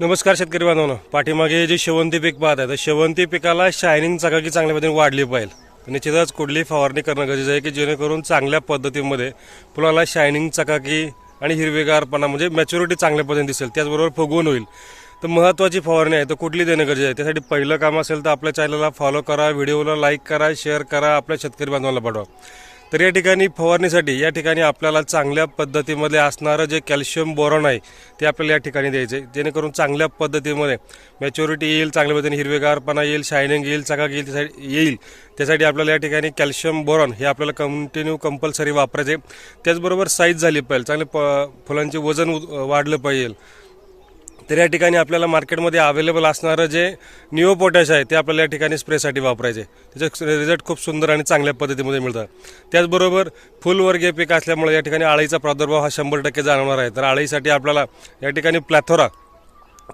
नमस्कार शेतकरी बांधवांनो. पाठीमागे जे शेवंती पीक पाहत आहे तर शेवंती पिकाला शायनिंग चकाकी चांगल्या पद्धतीने वाढली पाहिजे. निश्चितच कुठली फवारणी करणं गरजेचं आहे की जेणेकरून चांगल्या पद्धतीमध्ये फुलाला शायनिंग चकाकी आणि हिरवेगारपणा म्हणजे मॅच्युरिटी चांगल्या पद्धतीने दिसेल त्याचबरोबर फुगवून होईल. तर महत्त्वाची फवारणी आहे तर कुठली देणं गरजेचं आहे? त्यासाठी पहिलं काम असेल तर आपल्या चॅनलला फॉलो करा व्हिडिओला लाईक करा शेअर करा आपल्या शेतकरी बांधवांना पाठवा. तर या ठिकाणी फवारणीसाठी या ठिकाणी आपल्याला चांगल्या पद्धतीमध्ये असणारं जे कॅल्शियम बोरॉन आहे ते आपल्याला या ठिकाणी द्यायचे जेणेकरून चांगल्या पद्धतीमध्ये मॅच्युरिटी येईल चांगल्या पद्धतीने हिरवेगारपणा येईल शायनिंग येईल चकाक येईल त्यासाठी येईल. त्यासाठी आपल्याला या ठिकाणी कॅल्शियम बोरॉन हे आपल्याला कंटिन्यू कंपल्सरी वापरायचे त्याचबरोबर साईज झाली पाहिजे. चांगले प फुलांचे वजन उ- वाढलं पाहिजे. तर या ठिकाणी आपल्याला मार्केटमध्ये अवेलेबल असणारं जे निओ पोटॅश आहे ते आपल्याला या ठिकाणी स्प्रेसाठी वापरायचे. त्याचे रिझल्ट खूप सुंदर आणि चांगल्या पद्धतीमध्ये मिळतात. त्याचबरोबर फुलवर्गीय पीक असल्यामुळे या ठिकाणी आळीचा प्रादुर्भाव हा शंभर टक्के जाणवणार आहे. तर आळीसाठी आपल्याला या ठिकाणी प्लॅथोरा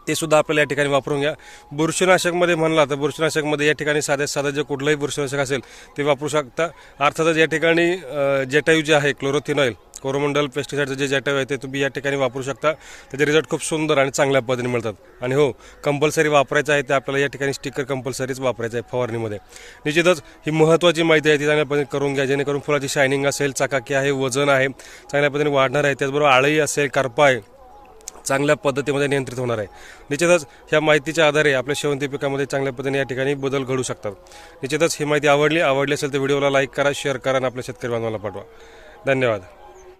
ते सुद्धा आपल्याला या ठिकाणी वापरून घ्या. बुरशीनाशकमध्ये म्हणला तर बुरशीनाशकमध्ये या ठिकाणी साध्या साधं जे कुठलंही बुरशीनाशक असेल ते वापरू शकता. अर्थातच या ठिकाणी अं, जेटायू जे आहे क्लोरोथिनॉईल कोरोमंडल पेस्टिसाईडचं जे जॅटव आहे ते तुम्ही या ठिकाणी वापरू शकता. त्याचे रिझल्ट खूप सुंदर आणि चांगल्या पद्धतीने मिळतात. आणि हो कंपल्सरी वापरायचं आहे ते आपल्याला या ठिकाणी स्टिकर कंपल्सरीच वापरायचं आहे फवारणीमध्ये. निश्चितच ही महत्त्वाची माहिती आहे ती चांगल्या पद्धतीने करून घ्या जेणेकरून फुलाची शायनिंग असेल चकाकी आहे वजन आहे चांगल्या पद्धतीने वाढणार आहे त्याचबरोबर आळही असेल करपा आहे चांगल्या पद्धतीमध्ये नियंत्रित होणार आहे. निश्चितच ह्या माहितीच्या आधारे आपल्या शेवंती पिकामध्ये चांगल्या पद्धतीने या ठिकाणी बदल घडू शकतात. निश्चितच ही माहिती आवडली आवडली असेल तर व्हिडिओला लाईक करा शेअर करा आणि आपल्या शेतकरी बांधवांना पाठवा. धन्यवाद.